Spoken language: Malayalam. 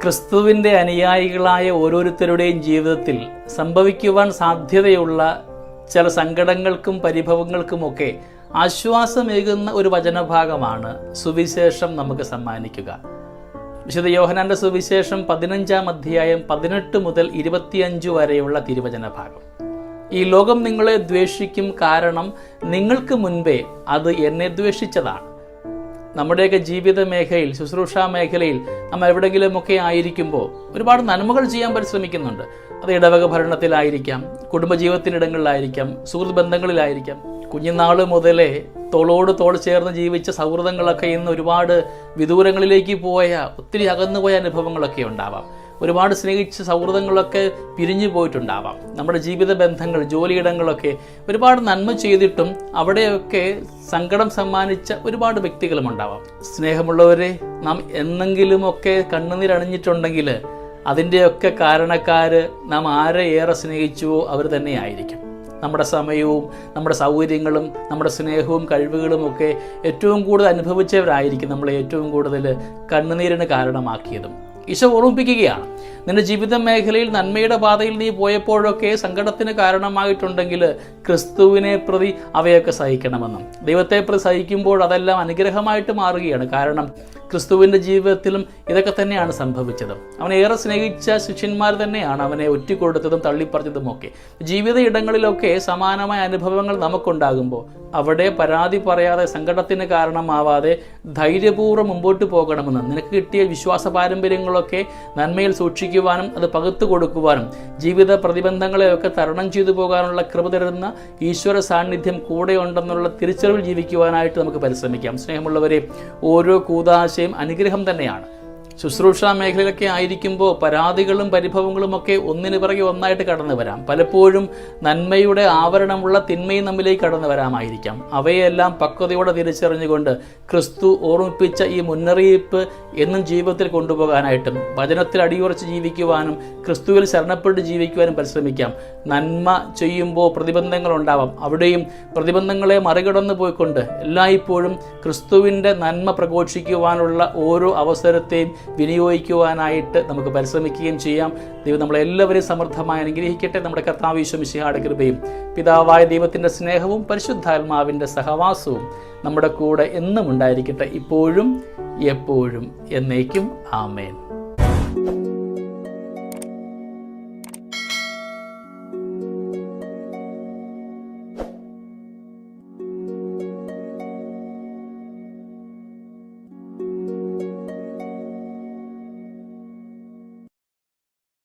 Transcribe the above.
ക്രിസ്തുവിന്റെ അനുയായികളായ ഓരോരുത്തരുടെയും ജീവിതത്തിൽ സംഭവിക്കുവാൻ സാധ്യതയുള്ള ചില സങ്കടങ്ങൾക്കും പരിഭവങ്ങൾക്കുമൊക്കെ ആശ്വാസമേകുന്ന ഒരു വചനഭാഗമാണ് സുവിശേഷം നമുക്ക് സമ്മാനിക്കുക. വിശുദ്ധ യോഹനാന്റെ സുവിശേഷം പതിനഞ്ചാം അധ്യായം പതിനെട്ട് മുതൽ ഇരുപത്തിയഞ്ച് വരെയുള്ള തിരുവചന ഭാഗം ഈ ലോകം നിങ്ങളെ ദ്വേഷിക്കും കാരണം നിങ്ങൾക്ക് മുൻപേ അത് എന്നെ ദ്വേഷിച്ചതാണ്. നമ്മുടെയൊക്കെ ജീവിത മേഖലയിൽ ശുശ്രൂഷാ മേഖലയിൽ നമ്മൾ എവിടെയെങ്കിലുമൊക്കെ ആയിരിക്കുമ്പോൾ ഒരുപാട് നന്മകൾ ചെയ്യാൻ പരിശ്രമിക്കുന്നുണ്ട്. അത് ഇടവക ഭരണത്തിലായിരിക്കാം കുടുംബജീവിതത്തിനിടങ്ങളിലായിരിക്കാം സുഹൃത്ത് ബന്ധങ്ങളിലായിരിക്കാം. കുഞ്ഞുനാൾ മുതലേ തോളോട് തോൾ ചേർന്ന് ജീവിച്ച സൗഹൃദങ്ങളൊക്കെ ഇന്ന് ഒരുപാട് വിദൂരങ്ങളിലേക്ക് പോയ ഒത്തിരി അകന്നുപോയ അനുഭവങ്ങളൊക്കെ ഉണ്ടാവാം. ഒരുപാട് സ്നേഹിച്ച് സൗഹൃദങ്ങളൊക്കെ പിരിഞ്ഞു പോയിട്ടുണ്ടാവാം. നമ്മുടെ ജീവിത ബന്ധങ്ങൾ ജോലിയിടങ്ങളൊക്കെ ഒരുപാട് നന്മ ചെയ്തിട്ടും അവിടെയൊക്കെ സങ്കടം സമ്മാനിച്ച ഒരുപാട് വ്യക്തികളും ഉണ്ടാവാം. സ്നേഹമുള്ളവരെ നാം എന്നെങ്കിലുമൊക്കെ കണ്ണുനീരണിഞ്ഞിട്ടുണ്ടെങ്കിൽ അതിന്റെയൊക്കെ കാരണക്കാർ നാം ആരെ ഏറെ സ്നേഹിച്ചുവോ അവർ തന്നെ ആയിരിക്കും നമ്മുടെ സമയവും നമ്മുടെ സൗകര്യങ്ങളും നമ്മുടെ സ്നേഹവും കഴിവുകളും ഒക്കെ ഏറ്റവും കൂടുതൽ അനുഭവിച്ചവരായിരിക്കും നമ്മളെ ഏറ്റവും കൂടുതൽ കണ്ണുനീരിന് കാരണമാക്കിയതും. ഈശോ ഓർമ്മിപ്പിക്കുകയാണ് നിന്റെ ജീവിത മേഖലയിൽ നന്മയുടെ പാതയിൽ നീ പോയപ്പോഴൊക്കെ സങ്കടത്തിന് കാരണമായിട്ടുണ്ടെങ്കിൽ ക്രിസ്തുവിനെ പ്രതി അവയൊക്കെ സഹിക്കണമെന്നും ദൈവത്തെ പ്രതി സഹിക്കുമ്പോൾ അതെല്ലാം അനുഗ്രഹമായിട്ട് മാറുകയാണ് കാരണം ക്രിസ്തുവിന്റെ ജീവിതത്തിലും ഇതൊക്കെ തന്നെയാണ് സംഭവിച്ചത്. അവനെ ഏറെ സ്നേഹിച്ച ശിഷ്യന്മാർ തന്നെയാണ് അവനെ ഒറ്റിക്കൊടുത്തതും തള്ളിപ്പറഞ്ഞതും ഒക്കെ. ജീവിത ഇടങ്ങളിലൊക്കെ സമാനമായ അനുഭവങ്ങൾ നമുക്കുണ്ടാകുമ്പോൾ അവിടെ പരാതി പറയാതെ സങ്കടത്തിന് കാരണമാവാതെ ധൈര്യപൂർവം മുമ്പോട്ട് പോകണമെന്ന് നിനക്ക് കിട്ടിയ വിശ്വാസ പാരമ്പര്യങ്ങളൊക്കെ നന്മയിൽ സൂക്ഷിക്കുവാനും അത് പകുത്തു കൊടുക്കുവാനും ജീവിത പ്രതിബന്ധങ്ങളെയൊക്കെ തരണം ചെയ്തു പോകാനുള്ള കൃപ തരുന്ന ഈശ്വര സാന്നിധ്യം കൂടെയുണ്ടെന്നുള്ള തിരിച്ചറിവിൽ ജീവിക്കുവാനായിട്ട് നമുക്ക് പരിശ്രമിക്കാം. സ്നേഹമുള്ളവരെ ഓരോ കൂതാശയും അനുഗ്രഹം തന്നെയാണ്. ശുശ്രൂഷാ മേഖലയിലൊക്കെ ആയിരിക്കുമ്പോൾ പരാതികളും പരിഭവങ്ങളും ഒക്കെ ഒന്നിനു പിറകെ ഒന്നായിട്ട് കടന്നു വരാം. പലപ്പോഴും നന്മയുടെ ആവരണമുള്ള തിന്മയും നമ്മിലേക്ക് കടന്നു വരാമായിരിക്കാം. അവയെല്ലാം പക്വതയോടെ തിരിച്ചറിഞ്ഞുകൊണ്ട് ക്രിസ്തു ഓർമ്മിപ്പിച്ച ഈ മുന്നറിയിപ്പ് എന്നും ജീവിതത്തിൽ കൊണ്ടുപോകാനായിട്ടും വചനത്തിൽ അടിയുറച്ച് ജീവിക്കുവാനും ക്രിസ്തുവിൽ ശരണപ്പെട്ട് ജീവിക്കുവാനും പരിശ്രമിക്കാം. നന്മ ചെയ്യുമ്പോൾ പ്രതിബന്ധങ്ങൾ ഉണ്ടാവാം. അവിടെയും പ്രതിബന്ധങ്ങളെ മറികടന്നു പോയിക്കൊണ്ട് എല്ലായ്പ്പോഴും ക്രിസ്തുവിന്റെ നന്മ പ്രഘോഷിക്കുവാനുള്ള ഓരോ അവസരത്തെയും വിനിയോഗിക്കുവാനായിട്ട് നമുക്ക് പരിശ്രമിക്കുകയും ചെയ്യാം. ദൈവം നമ്മളെല്ലാവരെയും സമൃദ്ധമായി അനുഗ്രഹിക്കട്ടെ. നമ്മുടെ കർത്താവിശ്വമിശിഹാട് കൃപയും പിതാവായ ദൈവത്തിന്റെ സ്നേഹവും പരിശുദ്ധാത്മാവിന്റെ സഹവാസവും നമ്മുടെ കൂടെ എന്നും ഉണ്ടായിരിക്കട്ടെ. ഇപ്പോഴും എപ്പോഴും എന്നേക്കും. ആമേൻ.